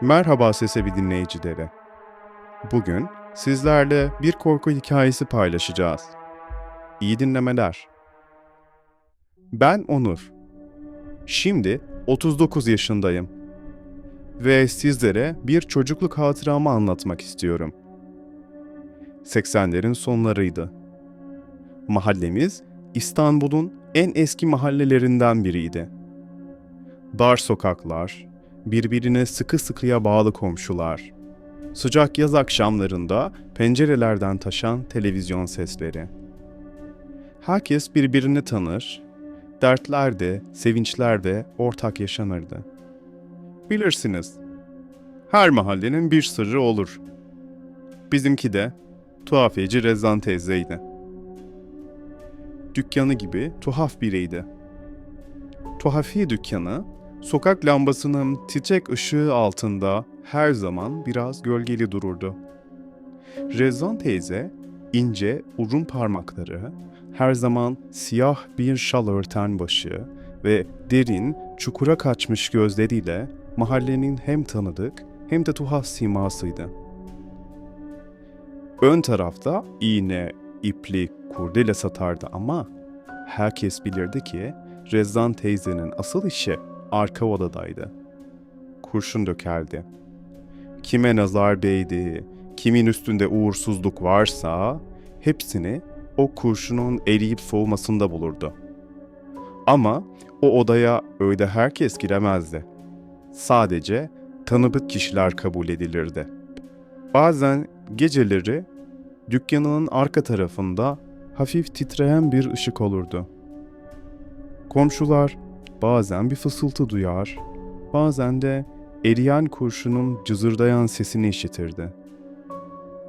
Merhaba Sesevi dinleyicileri. Bugün sizlerle bir korku hikayesi paylaşacağız. İyi dinlemeler. Ben Onur. Şimdi 39 yaşındayım. Ve sizlere bir çocukluk hatıramı anlatmak istiyorum. 80'lerin sonlarıydı. Mahallemiz İstanbul'un en eski mahallelerinden biriydi. Dar sokaklar, birbirine sıkı sıkıya bağlı komşular. Sıcak yaz akşamlarında pencerelerden taşan televizyon sesleri. Herkes birbirini tanır, dertler de, sevinçler de ortak yaşanırdı. Bilirsiniz, her mahallenin bir sırrı olur. Bizimki de tuhafiyeci Rezan teyzeydi. Dükkanı gibi tuhaf biriydi. Tuhafiye dükkanı Sokak lambasının çiçek ışığı altında her zaman biraz gölgeli dururdu. Rezan teyze ince uzun parmakları, her zaman siyah bir şal örten başı ve derin, çukura kaçmış gözleriyle mahallenin hem tanıdık hem de tuhaf simasıydı. Ön tarafta iğne, iplik, kurdele satardı ama herkes bilirdi ki Rezan teyzenin asıl işi arka odadaydı. Kurşun dökerdi. Kime nazar değdi, kimin üstünde uğursuzluk varsa hepsini o kurşunun eriyip soğumasında bulurdu. Ama o odaya öyle herkes giremezdi. Sadece tanıdık kişiler kabul edilirdi. Bazen geceleri dükkanının arka tarafında hafif titreyen bir ışık olurdu. Komşular bazen bir fısıltı duyar, bazen de eriyen kurşunun cızırdayan sesini işitirdi.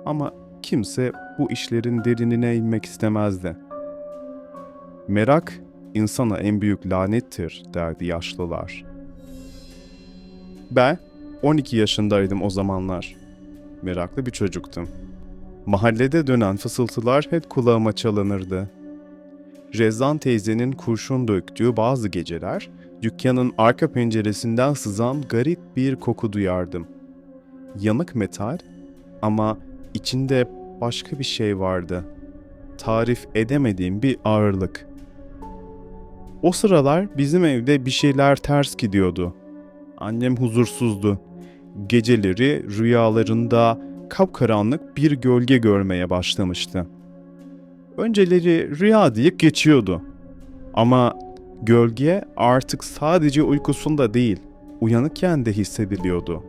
Ama kimse bu işlerin derinine inmek istemezdi. Merak insana en büyük lanettir derdi yaşlılar. Ben 12 yaşındaydım o zamanlar. Meraklı bir çocuktum. Mahallede dönen fısıltılar hep kulağıma çalınırdı. Rezan teyzenin kurşun döktüğü bazı geceler dükkanın arka penceresinden sızan garip bir koku duyardım. Yanık metal ama içinde başka bir şey vardı. Tarif edemediğim bir ağırlık. O sıralar bizim evde bir şeyler ters gidiyordu. Annem huzursuzdu. Geceleri rüyalarında kapkaranlık bir gölge görmeye başlamıştı. Önceleri rüya deyip geçiyordu. Ama gölge artık sadece uykusunda değil, uyanıkken de hissediliyordu.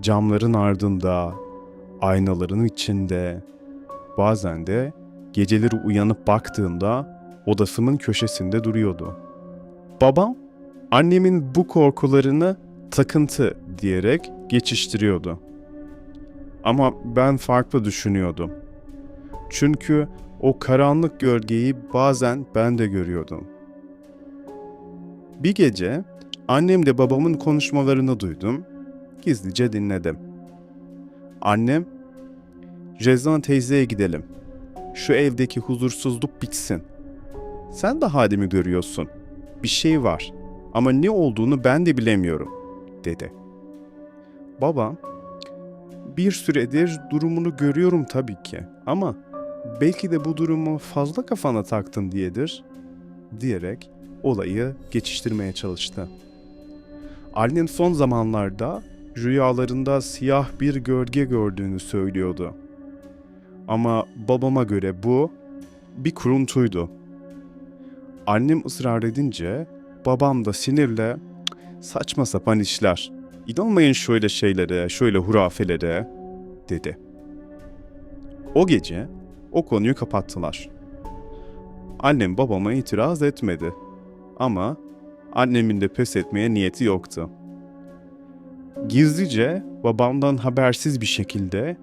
Camların ardında, aynaların içinde, bazen de geceleri uyanıp baktığımda odasının köşesinde duruyordu. Babam annemin bu korkularını takıntı diyerek geçiştiriyordu. Ama ben farklı düşünüyordum. Çünkü o karanlık gölgeyi bazen ben de görüyordum. Bir gece annemle babamın konuşmalarını duydum. Gizlice dinledim. Annem, Rezan teyzeye gidelim. Şu evdeki huzursuzluk bitsin. Sen de halimi görüyorsun. Bir şey var ama ne olduğunu ben de bilemiyorum, dedi. Babam, bir süredir durumunu görüyorum tabii ki ama belki de bu durumu fazla kafana taktın diyedir, diyerek olayı geçiştirmeye çalıştı. Ali'nin son zamanlarda rüyalarında siyah bir gölge gördüğünü söylüyordu. Ama babama göre bu bir kuruntuydu. Annem ısrar edince babam da sinirle saçma sapan işler. İnanmayın şöyle şeylere, şöyle hurafelere dedi. O gece o konuyu kapattılar. Annem babama itiraz etmedi. Ama annemin de pes etmeye niyeti yoktu. Gizlice babamdan habersiz bir şekilde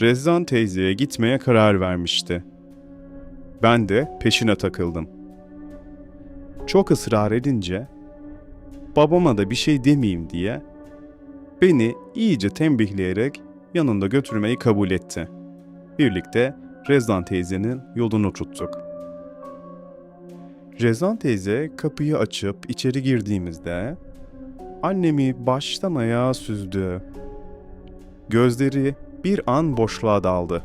Rezzan teyzeye gitmeye karar vermişti. Ben de peşine takıldım. Çok ısrar edince babama da bir şey demeyeyim diye beni iyice tembihleyerek yanında götürmeyi kabul etti. Birlikte Rezan teyzenin yolunu tuttuk. Rezan teyze kapıyı açıp içeri girdiğimizde annemi baştan ayağa süzdü. Gözleri bir an boşluğa daldı.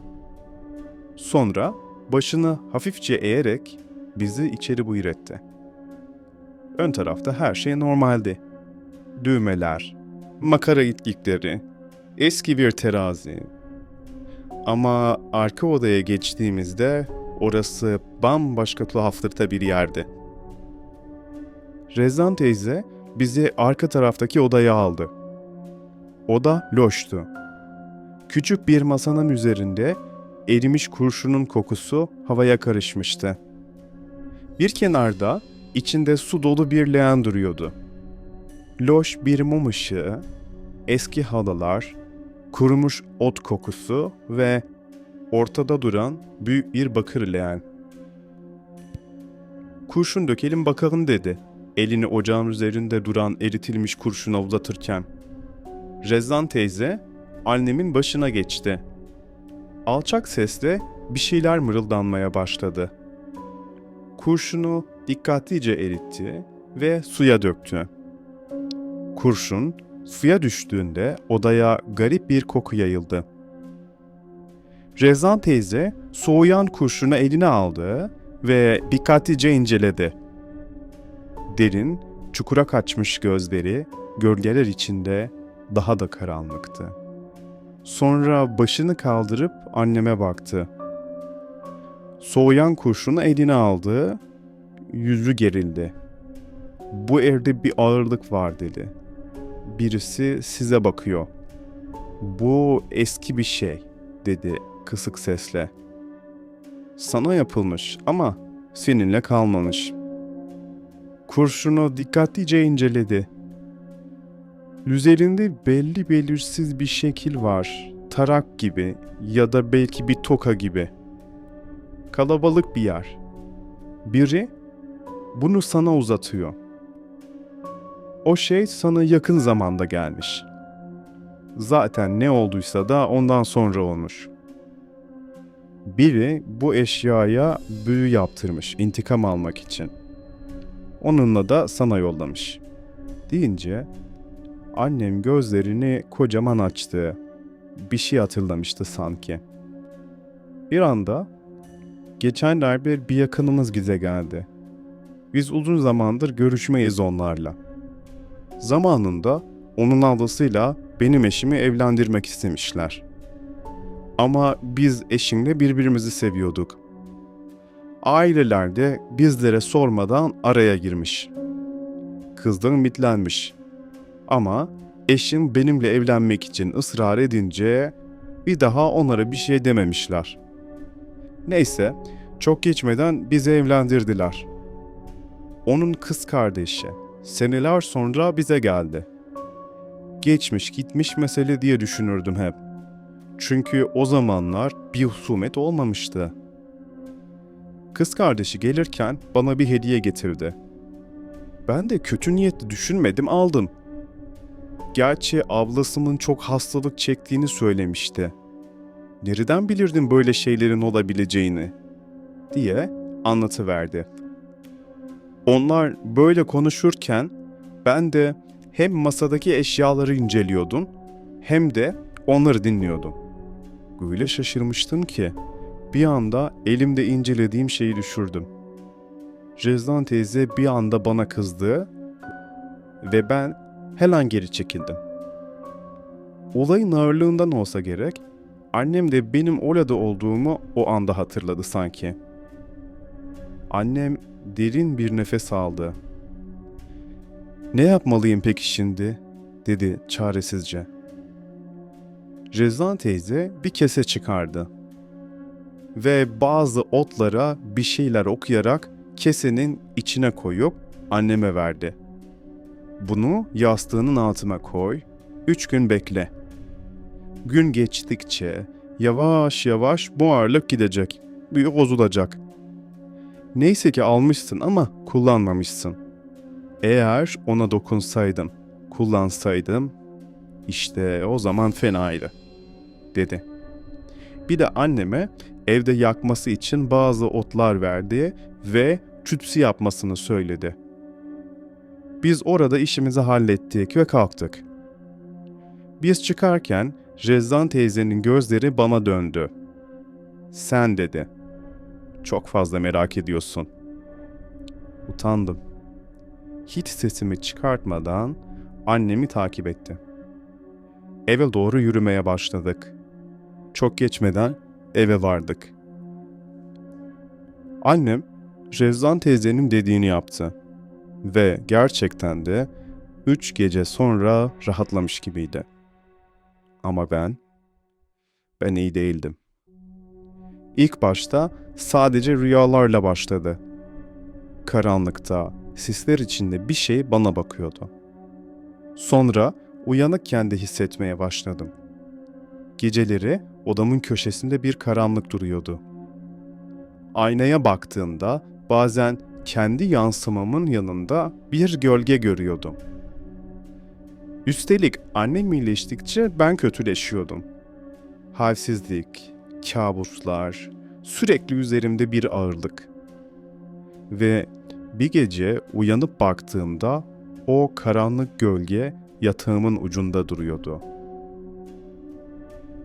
Sonra başını hafifçe eğerek bizi içeri buyur etti. Ön tarafta her şey normaldi. Düğmeler, makara itlikleri, eski bir terazi. Ama arka odaya geçtiğimizde orası bambaşka tuhaftırta bir yerdi. Rezan teyze bizi arka taraftaki odaya aldı. Oda loştu. Küçük bir masanın üzerinde erimiş kurşunun kokusu havaya karışmıştı. Bir kenarda içinde su dolu bir leğen duruyordu. Loş bir mum ışığı, eski halılar, kurumuş ot kokusu ve ortada duran büyük bir bakır leğen. Kurşun dökelim bakalım dedi. Elini ocağın üzerinde duran eritilmiş kurşuna uzatırken. Rezzan teyze annemin başına geçti. Alçak sesle bir şeyler mırıldanmaya başladı. Kurşunu dikkatlice eritti ve suya döktü. Kurşun suya düştüğünde odaya garip bir koku yayıldı. Rezan teyze soğuyan kurşunu eline aldı ve dikkatlice inceledi. Derin, çukura kaçmış gözleri gölgeler içinde daha da karanlıktı. Sonra başını kaldırıp anneme baktı. Soğuyan kurşunu eline aldı, yüzü gerildi. Bu evde bir ağırlık var dedi. Birisi size bakıyor. Bu eski bir şey dedi kısık sesle. Sana yapılmış ama seninle kalmamış. Kurşunu dikkatlice inceledi. Üzerinde belli belirsiz bir şekil var. Tarak gibi ya da belki bir toka gibi. Kalabalık bir yer. Biri bunu sana uzatıyor. O şey sana yakın zamanda gelmiş. Zaten ne olduysa da ondan sonra olmuş. Biri bu eşyaya büyü yaptırmış intikam almak için. Onunla da sana yollamış. Deyince annem gözlerini kocaman açtı. Bir şey hatırlamıştı sanki. Bir anda geçenlerde bir yakınımız bize geldi. Biz uzun zamandır görüşmeyiz onlarla. Zamanında onun ablasıyla benim eşimi evlendirmek istemişler. Ama biz eşimle birbirimizi seviyorduk. Aileler de bizlere sormadan araya girmiş. Kızdan ümitlenmiş. Ama eşim benimle evlenmek için ısrar edince bir daha onlara bir şey dememişler. Neyse, çok geçmeden bizi evlendirdiler. Onun kız kardeşi seneler sonra bize geldi. Geçmiş gitmiş mesele diye düşünürdüm hep. Çünkü o zamanlar bir husumet olmamıştı. Kız kardeşi gelirken bana bir hediye getirdi. Ben de kötü niyetli düşünmedim aldım. Gerçi ablasının çok hastalık çektiğini söylemişti. Nereden bilirdim böyle şeylerin olabileceğini? diye anlatıverdi. Onlar böyle konuşurken ben de hem masadaki eşyaları inceliyordum hem de onları dinliyordum. Öyle şaşırmıştım ki bir anda elimde incelediğim şeyi düşürdüm. Rezdan teyze bir anda bana kızdı ve ben hemen geri çekildim. Olayın ağırlığından olsa gerek, annem de benim orada olduğumu o anda hatırladı sanki. Annem derin bir nefes aldı. Ne yapmalıyım peki şimdi? dedi çaresizce. Rezan teyze bir kese çıkardı. Ve bazı otlara bir şeyler okuyarak kesenin içine koyup anneme verdi. Bunu yastığının altına koy, üç gün bekle. Gün geçtikçe yavaş yavaş bu ağırlık gidecek, büyük bozulacak. Neyse ki almışsın ama kullanmamışsın. Eğer ona dokunsaydım, kullansaydım, işte o zaman fenaydı, dedi. Bir de anneme evde yakması için bazı otlar verdi ve tütsü yapmasını söyledi. Biz orada işimizi hallettik ve kalktık. Biz çıkarken Rezzan teyzenin gözleri bana döndü. Sen dedi. Çok fazla merak ediyorsun. Utandım. Hiç sesimi çıkartmadan annemi takip etti. Eve doğru yürümeye başladık. Çok geçmeden eve vardık. Annem Rezzan teyzenin dediğini yaptı. Ve gerçekten de üç gece sonra rahatlamış gibiydi. Ama ben, ben iyi değildim. İlk başta sadece rüyalarla başladı. Karanlıkta, sisler içinde bir şey bana bakıyordu. Sonra uyanıkken de hissetmeye başladım. Geceleri odamın köşesinde bir karanlık duruyordu. Aynaya baktığımda bazen kendi yansımamın yanında bir gölge görüyordum. Üstelik annem iyileştikçe ben kötüleşiyordum. Halsizlik, kabuslar, sürekli üzerimde bir ağırlık. Ve bir gece uyanıp baktığımda o karanlık gölge yatağımın ucunda duruyordu.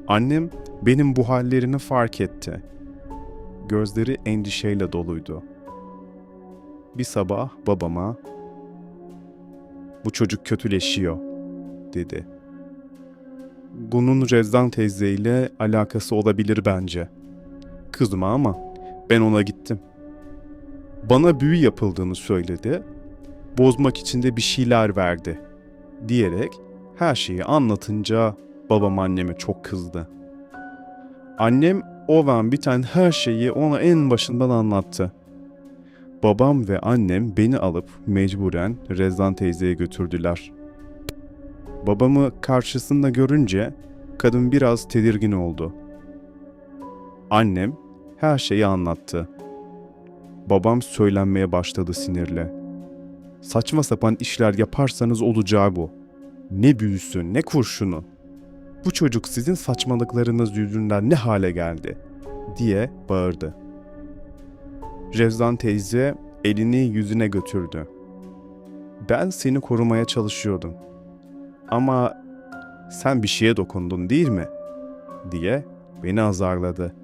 Annem benim bu hallerini fark etti. Gözleri endişeyle doluydu. Bir sabah babama "Bu çocuk kötüleşiyor." dedi. Bunun Rezdan teyzeyle alakası olabilir bence. Kızma ama ben ona gittim. Bana büyü yapıldığını söyledi. Bozmak için de bir şeyler verdi diyerek her şeyi anlatınca babam anneme çok kızdı. Annem o van biten her şeyi ona en başından anlattı. Babam ve annem beni alıp mecburen Rezdan teyzeye götürdüler. Babamı karşısında görünce kadın biraz tedirgin oldu. Annem her şeyi anlattı. Babam söylenmeye başladı sinirle. Saçma sapan işler yaparsanız olacağı bu. Ne büyüsü ne kurşunu. Bu çocuk sizin saçmalıklarınız yüzünden ne hale geldi diye bağırdı. Rezdan teyze elini yüzüne götürdü. Ben seni korumaya çalışıyordum. Ama sen bir şeye dokundun değil mi? diye beni azarladı.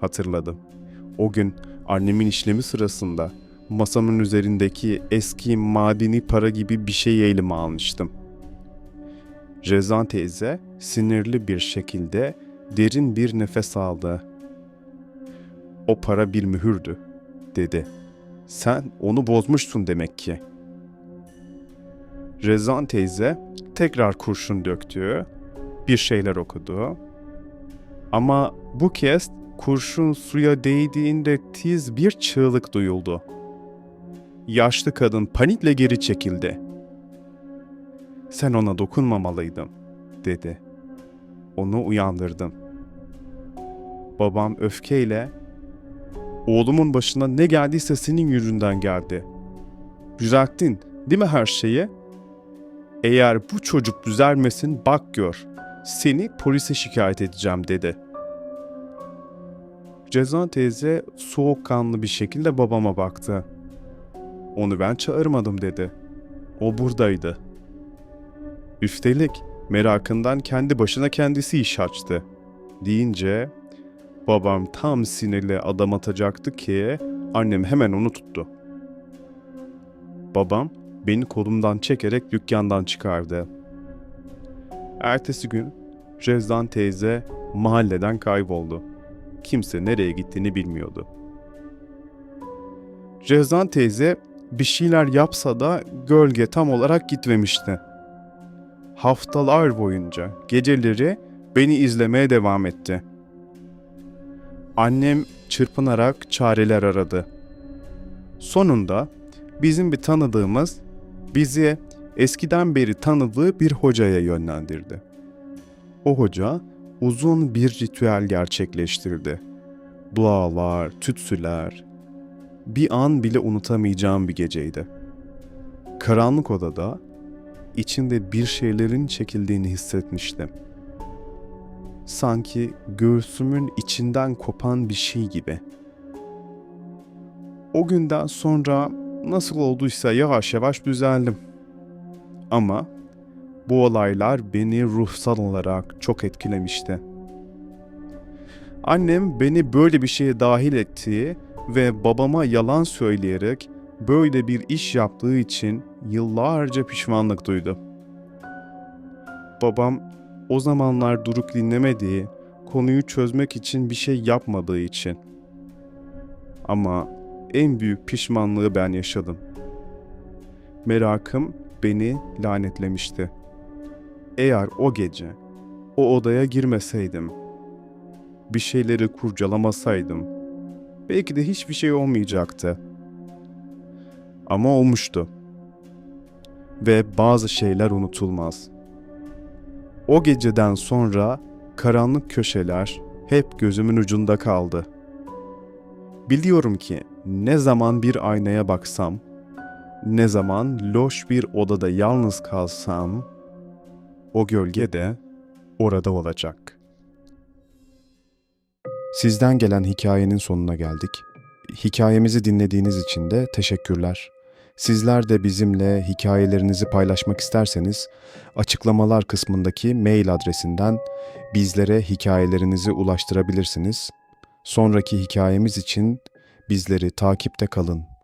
Hatırladım. O gün annemin işlemi sırasında masamın üzerindeki eski madeni para gibi bir şeyi elime almıştım. Rezan teyze sinirli bir şekilde derin bir nefes aldı. O para bir mühürdü, dedi. Sen onu bozmuşsun demek ki. Rezan teyze tekrar kurşun döktü, bir şeyler okudu. Ama bu kez kurşun suya değdiğinde tiz bir çığlık duyuldu. Yaşlı kadın panikle geri çekildi. Sen ona dokunmamalıydın, dedi. Onu uyandırdım. Babam öfkeyle, oğlumun başına ne geldiyse senin yüzünden geldi. Düzelttin, değil mi her şeyi? Eğer bu çocuk düzelmesin bak gör, seni polise şikayet edeceğim dedi. Cezan teyze soğukkanlı bir şekilde babama baktı. Onu ben çağırmadım dedi. O buradaydı. Üstelik merakından kendi başına kendisi iş açtı. Deyince babam tam sinirli adam atacaktı ki annem hemen onu tuttu. Babam beni kolumdan çekerek dükkandan çıkardı. Ertesi gün Rezdan teyze mahalleden kayboldu. Kimse nereye gittiğini bilmiyordu. Rezdan teyze bir şeyler yapsa da gölge tam olarak gitmemişti. Haftalar boyunca geceleri beni izlemeye devam etti. Annem çırpınarak çareler aradı. Sonunda bizim bir tanıdığımız bizi eskiden beri tanıdığı bir hocaya yönlendirdi. O hoca uzun bir ritüel gerçekleştirdi. Dualar, tütsüler. Bir an bile unutamayacağım bir geceydi. Karanlık odada içinde bir şeylerin çekildiğini hissetmiştim. Sanki göğsümün içinden kopan bir şey gibi. O günden sonra nasıl olduysa yavaş yavaş düzeldim. Ama bu olaylar beni ruhsal olarak çok etkilemişti. Annem beni böyle bir şeye dahil ettiği ve babama yalan söyleyerek böyle bir iş yaptığı için yıllarca pişmanlık duydu. Babam o zamanlar durup dinlemediği, konuyu çözmek için bir şey yapmadığı için. Ama en büyük pişmanlığı ben yaşadım. Merakım beni lanetlemişti. Eğer o gece o odaya girmeseydim, bir şeyleri kurcalamasaydım, belki de hiçbir şey olmayacaktı. Ama olmuştu. Ve bazı şeyler unutulmaz. O geceden sonra karanlık köşeler hep gözümün ucunda kaldı. Biliyorum ki ne zaman bir aynaya baksam, ne zaman loş bir odada yalnız kalsam, o gölge de orada olacak. Sizden gelen hikayenin sonuna geldik. Hikayemizi dinlediğiniz için de teşekkürler. Sizler de bizimle hikayelerinizi paylaşmak isterseniz açıklamalar kısmındaki mail adresinden bizlere hikayelerinizi ulaştırabilirsiniz. Sonraki hikayemiz için bizleri takipte kalın.